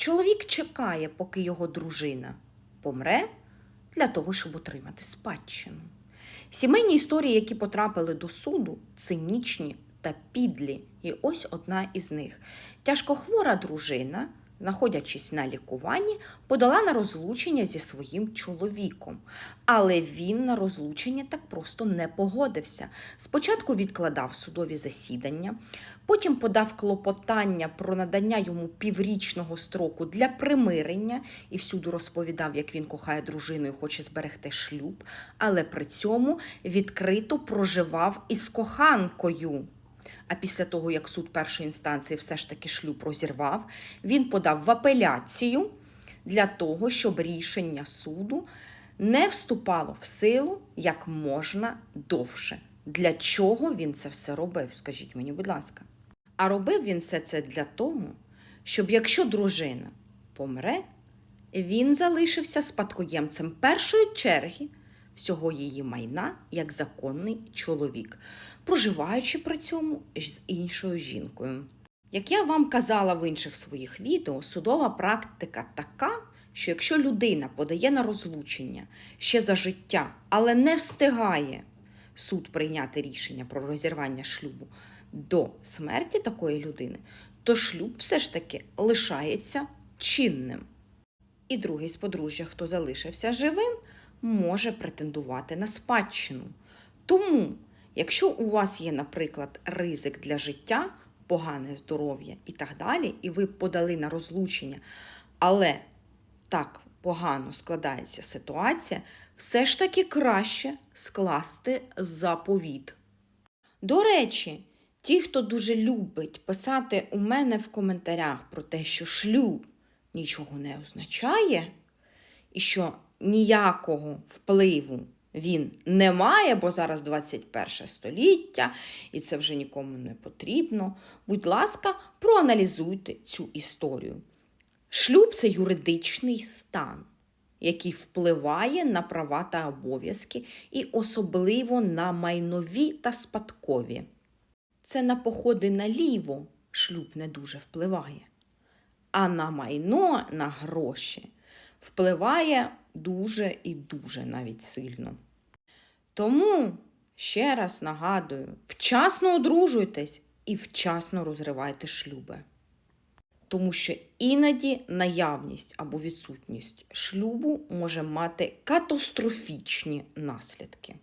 Чоловік чекає, поки його дружина помре для того, щоб отримати спадщину. Сімейні історії, які потрапили до суду, цинічні та підлі. І ось одна із них. Тяжкохвора дружина, знаходячись на лікуванні, подала на розлучення зі своїм чоловіком. Але він на розлучення так просто не погодився. Спочатку відкладав судові засідання, потім подав клопотання про надання йому піврічного строку для примирення і всюди розповідав, як він кохає дружину і хоче зберегти шлюб, але при цьому відкрито проживав із коханкою. А після того, як суд першої інстанції все ж таки шлюб розірвав, він подав в апеляцію для того, щоб рішення суду не вступало в силу як можна довше. Для чого він це все робив? Скажіть мені, будь ласка. А робив він все це для того, щоб якщо дружина помре, він залишився спадкоємцем першої черги всього її майна як законний чоловік, проживаючи при цьому з іншою жінкою. Як я вам казала в інших своїх відео, судова практика така, що якщо людина подає на розлучення ще за життя, але не встигає суд прийняти рішення про розірвання шлюбу до смерті такої людини, то шлюб все ж таки лишається чинним. І другий з подружжя, хто залишився живим, може претендувати на спадщину. Тому, якщо у вас є, наприклад, ризик для життя, погане здоров'я і так далі, і ви подали на розлучення, але так погано складається ситуація, все ж таки краще скласти заповіт. До речі, ті, хто дуже любить писати у мене в коментарях про те, що шлюб нічого не означає, і що ніякого впливу він не має, бо зараз 21 століття, і це вже нікому не потрібно. Будь ласка, проаналізуйте цю історію. Шлюб це юридичний стан, який впливає на права та обов'язки, і особливо на майнові та спадкові. Це на походи наліво шлюб не дуже впливає. А на майно, на гроші впливає дуже і дуже навіть сильно. Тому ще раз нагадую: вчасно одружуйтесь і вчасно розривайте шлюби. Тому що іноді наявність або відсутність шлюбу може мати катастрофічні наслідки.